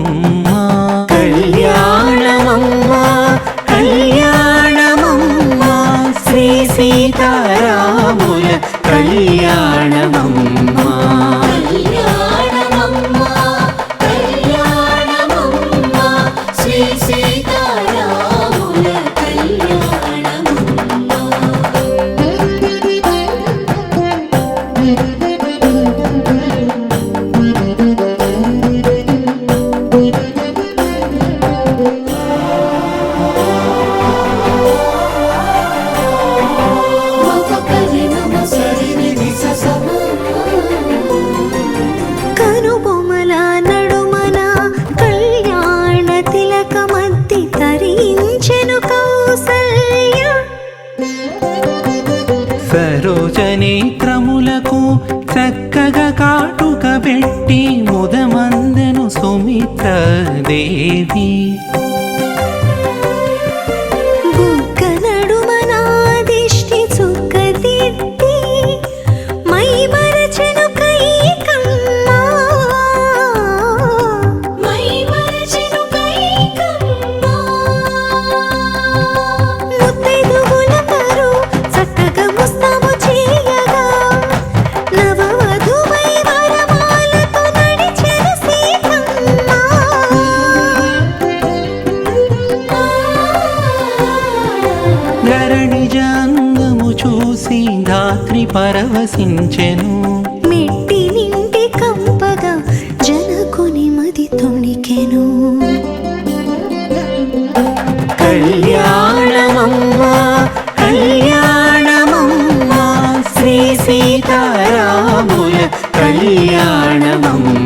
ஒன்றும் సరోజనేత్రములకు చక్కగా కాటుక పెట్టి ముదమందను సుమిత్రదేవి పరవశించెను. మెట్టి నింటి కంపగా జనకుని మది తొణికెను. కళ్యాణమమ్మా కళ్యాణమమ్మా శ్రీ సీతారాముల కళ్యాణమమ్మ.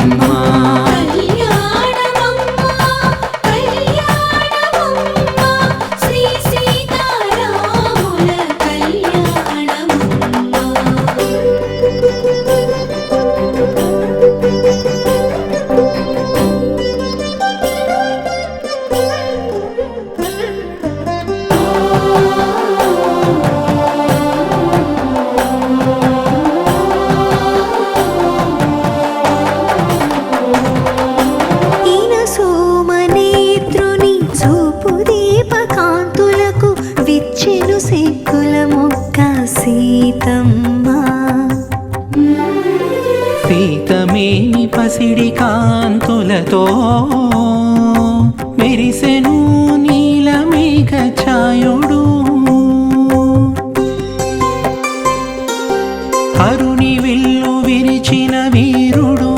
సీతమ్మ. పసిడి కాంతులతో మెరిసెను నీలమేఘ ఛాయుడు. అరుణి విల్లు విరిచిన వీరుడు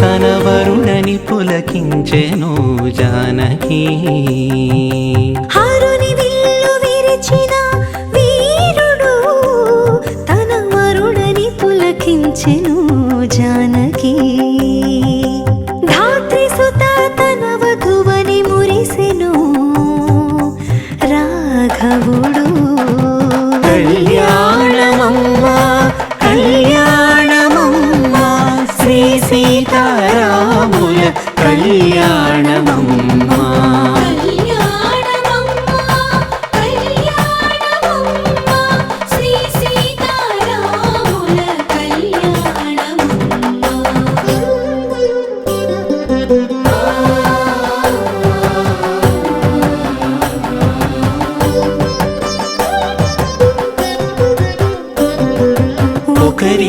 తన వరుణని పులకించెను జానకీ. जानकी।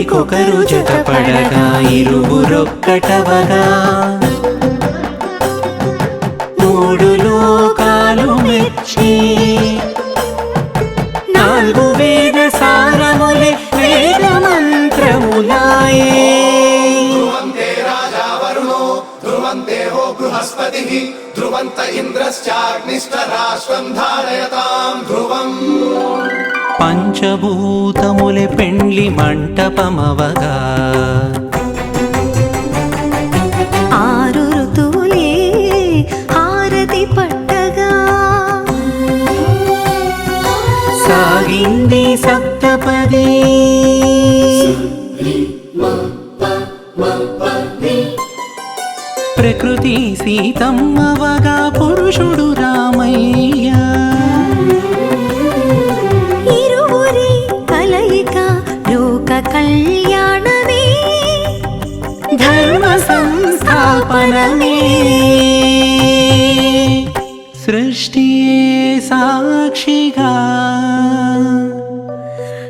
ఒకరికొకరు జతపడగా ఇరువురొక్కటవగా. మూడు లోకాలు మెచ్చి నాలుగు వేద సారములే వేద మంత్రములాయే. ధ్రువంతే హో బృహస్పతి ధ్రువంత ఇంద్రశ్చాగ్నిష్ట రాష్ట్రం ధారయతాం ధ్రువం. పంచభూతములే పెండ్లి మంటపమవగా. ఆరు ఋతువులే హారతి పట్టగా సాగింది సప్తపది. ప్రకృతి సీతమ్మవగా పురుషుడు రామయ్య. సంస్థాపనమే సృష్టియే సాక్షిగా.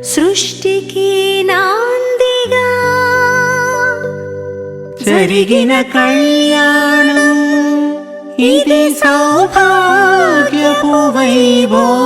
సృష్టికి నాందిగా. జరిగిన కళ్యాణం. ఇది సౌభాగ్యపు వైభోగం